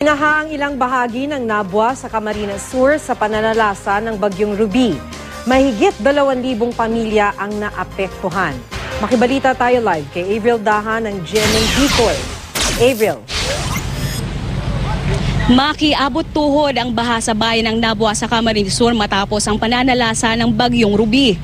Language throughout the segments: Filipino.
Inaha ang ilang bahagi ng Nabwa sa Camarines Sur sa pananalasa ng Bagyong Ruby. Mahigit 2,000 pamilya ang naapektuhan. Makibalita tayo live kay Avril Dahan ng GMA Bicol. Avril. Makiabot tuhod ang baha bayan ng Nabua sa Camarines Sur matapos ang pananalasa ng bagyong Ruby.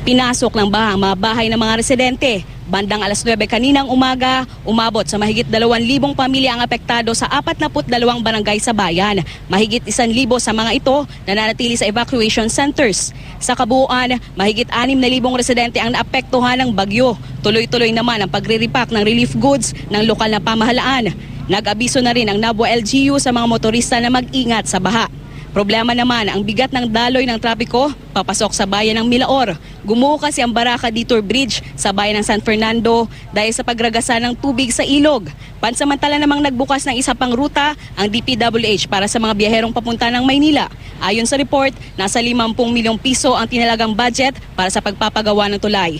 Pinasok ng baha ang mga bahay ng mga residente. Bandang alas 9 kaninang umaga, umabot sa mahigit 2,000 pamilya ang apektado sa 42 barangay sa bayan. Mahigit 1,000 sa mga ito nananatili sa evacuation centers. Sa kabuuan, mahigit 6,000 residente ang naapektuhan ng bagyo. Tuloy-tuloy naman ang pagre-repack ng relief goods ng lokal na pamahalaan. Nag-abiso na rin ang Nabwa LGU sa mga motorista na mag-ingat sa baha. Problema naman ang bigat ng daloy ng trapiko papasok sa bayan ng Milaor. Gumuho kasi ang Baraka Detour Bridge sa bayan ng San Fernando dahil sa pagragasa ng tubig sa ilog. Pansamantala namang nagbukas ng isa pang ruta ang DPWH para sa mga biyaherong papunta ng Maynila. Ayon sa report, nasa 50 milyong piso ang tinalagang budget para sa pagpapagawa ng tulay.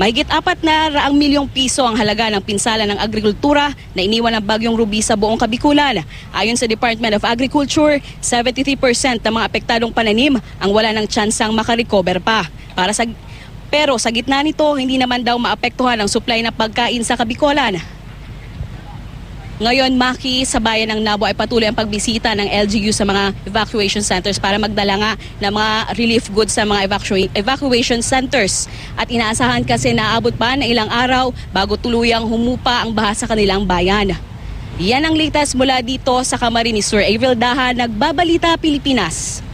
Mahigit apat na raang milyong piso ang halaga ng pinsala ng agrikultura na iniwan ng bagyong Ruby sa buong Kabikulan. Ayon sa Department of Agriculture, 73% ng mga apektadong pananim ang wala ng tsansang makarecover pa. Para sa pero sa gitna nito, hindi naman daw maapektuhan ang supply ng pagkain sa Kabikulan. Ngayon, Maki, sa bayan ng Nabo ay patuloy ang pagbisita ng LGU sa mga evacuation centers para magdala nga ng mga relief goods sa mga evacua- evacuation centers. At inaasahan kasi na aabot pa ng ilang araw bago tuluyang humupa ang baha sa kanilang bayan. Yan ang latest mula dito sa Camarines Sur. Avril Daha, Nagbabalita, Pilipinas.